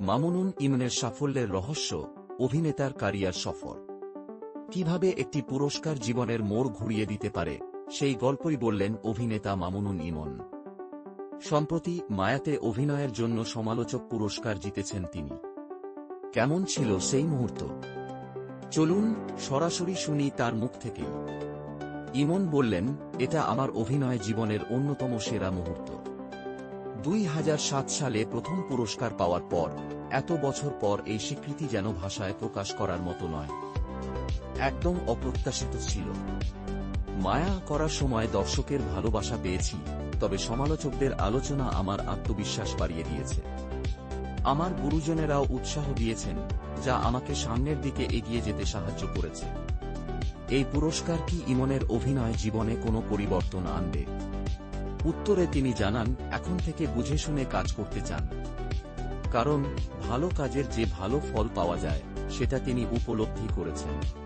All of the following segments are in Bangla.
মামুনুন ইমনের সাফল্যের রহস্য, অভিনেতার কারিয়ার সফর। কীভাবে একটি পুরস্কার জীবনের মোড় ঘুরিয়ে দিতে পারে, সেই গল্পই বললেন অভিনেতা মামুনুন ইমন। সম্প্রতি মায়াতে অভিনয়ের জন্য সমালোচক পুরস্কার জিতেছেন তিনি। কেমন ছিল সেই মুহূর্ত? চলুন সরাসরি শুনি তার মুখ থেকেই। ইমন বললেন, এটা আমার অভিনয় জীবনের অন্যতম সেরা মুহূর্ত। দুই হাজার সাত সালে প্রথম পুরস্কার পাওয়ার পর, এত বছর পর এই স্বীকৃতি যেন ভাষায় প্রকাশ করার মতো নয়। একদম অপ্রত্যাশিত ছিল। মায়া করার সময় দর্শকের ভালোবাসা পেয়েছি, তবে সমালোচকদের আলোচনা আমার আত্মবিশ্বাস বাড়িয়ে দিয়েছে। আমার গুরুজনেরাও উৎসাহ দিয়েছেন, যা আমাকে সামনের দিকে এগিয়ে যেতে সাহায্য করেছে। এই পুরস্কার কি ইমনের অভিনয় জীবনে কোনো পরিবর্তন আনবে? উত্তরে তিনি জানান, এখন থেকে বুঝে শুনে কাজ করতে চান। কারণ, ভালো কাজের যে ভালো ফল পাওয়া যায়, সেটা তিনি উপলব্ধি করেছেন।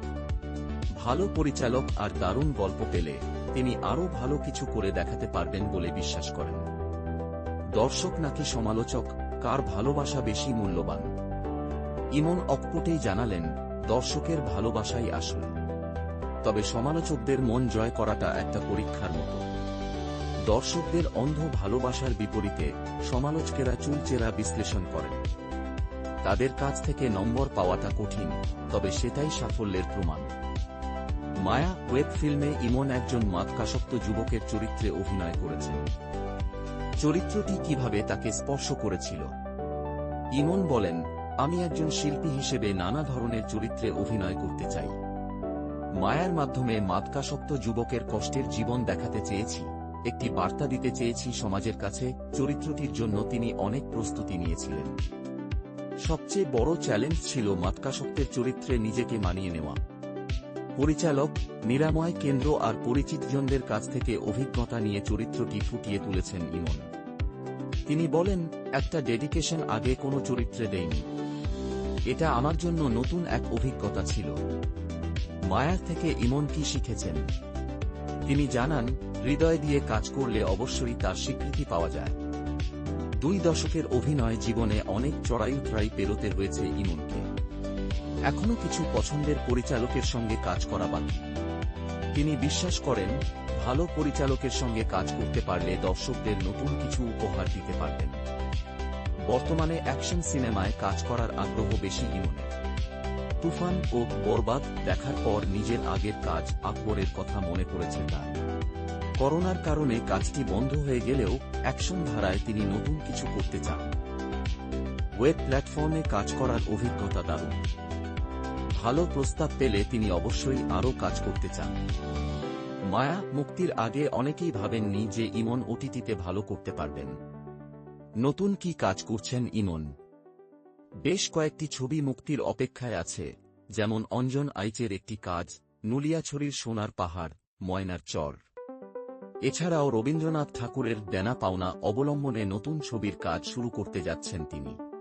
ভালো পরিচালক আর দারুণ গল্প পেলে তিনি আরও ভালো কিছু করে দেখাতে পারবেন বলে বিশ্বাস করেন। দর্শক নাকি সমালোচক, কার ভালোবাসা বেশি মূল্যবান? ইমন অকপটেই জানালেন, দর্শকের ভালোবাসাই আসল। তবে সমালোচকদের মন জয় করাটা একটা পরীক্ষার মতো। দর্শকদের অন্ধ ভালোবাসার বিপরীতে সমালোচকেরা চুলচেরা বিশ্লেষণ করেন। তাদের কাছ থেকে নম্বর পাওয়াটা কঠিন, তবে সেটাই সাফল্যের প্রমাণ। মায়া ওয়েব ফিল্মে ইমন একজন মাতকাসক্ত যুবকের চরিত্রে অভিনয় করেছেন। চরিত্রটি কীভাবে তাকে স্পর্শ করেছিল? ইমন বলেন, আমি একজন শিল্পী হিসেবে নানা ধরনের চরিত্রে অভিনয় করতে চাই। মায়ার মাধ্যমে মাতকাসক্ত যুবকের কষ্টের জীবন দেখাতে চেয়েছি। একটি বার্তা দিতে চেয়েছি সমাজের কাছে, চরিত্রটির জন্য তিনি অনেক প্রস্তুতি নিয়েছিলেন। সবচেয়ে বড় চ্যালেঞ্জ ছিল মাতকাসক্তের চরিত্রে নিজেকে মানিয়ে নেওয়া। পরিচালক, নিরাময় কেন্দ্র আর পরিচিতজনদের কাছ থেকে অভিজ্ঞতা নিয়ে চরিত্রটি ফুটিয়ে তুলেছেন ইমন। তিনি বলেন, একটা ডেডিকেশন আগে কোনো চরিত্রে দেয়নি। এটা আমার জন্য নতুন এক অভিজ্ঞতা ছিল। মায়া থেকে ইমন কি শিখেছেন? তিনি জানান হৃদয় দিয়ে কাজ করলে অবশ্যই তার স্বীকৃতি পাওয়া যায়। দুই দশকের অভিনয় জীবনে অনেক চড়াই উতরাই পেরোতে হয়েছে ইমনকে। এখনও কিছু পছন্দের পরিচালকের সঙ্গে কাজ করা বাকি। তিনি বিশ্বাস করেন, ভালো পরিচালকের সঙ্গে কাজ করতে পারলে দর্শকদের নতুন কিছু উপহার দিতে পারবেন। বর্তমানে অ্যাকশন সিনেমায় কাজ করার আগ্রহ বেশি ইমনের। তুফান ও বরবাদ দেখার পর নিজের আগের কাজ আকবরের কথা মনে করেছেন তার। করোনার কারণে কাজটি বন্ধ হয়ে গেলেও অ্যাকশন ধারায় তিনি নতুন কিছু করতে চান। ওয়েব প্ল্যাটফর্মে কাজ করার অভিজ্ঞতা দারুণ। ভালো প্রস্তাব পেলে তিনি অবশ্যই আরও কাজ করতে চান। মায়া মুক্তির আগে অনেকেই ভাবেননি যে ইমন ওটিটিতে ভালো করতে পারবেন। নতুন কি কাজ করছেন ইমন? বেশ কয়েকটি ছবি মুক্তির অপেক্ষায় আছে, যেমন অঞ্জন আইচের একটি কাজ, নুলিয়াছড়ির সোনার পাহাড়, ময়নার চর। এছাড়াও রবীন্দ্রনাথ ঠাকুরের দেনা পাওনা অবলম্বনে নতুন ছবির কাজ শুরু করতে যাচ্ছেন তিনি।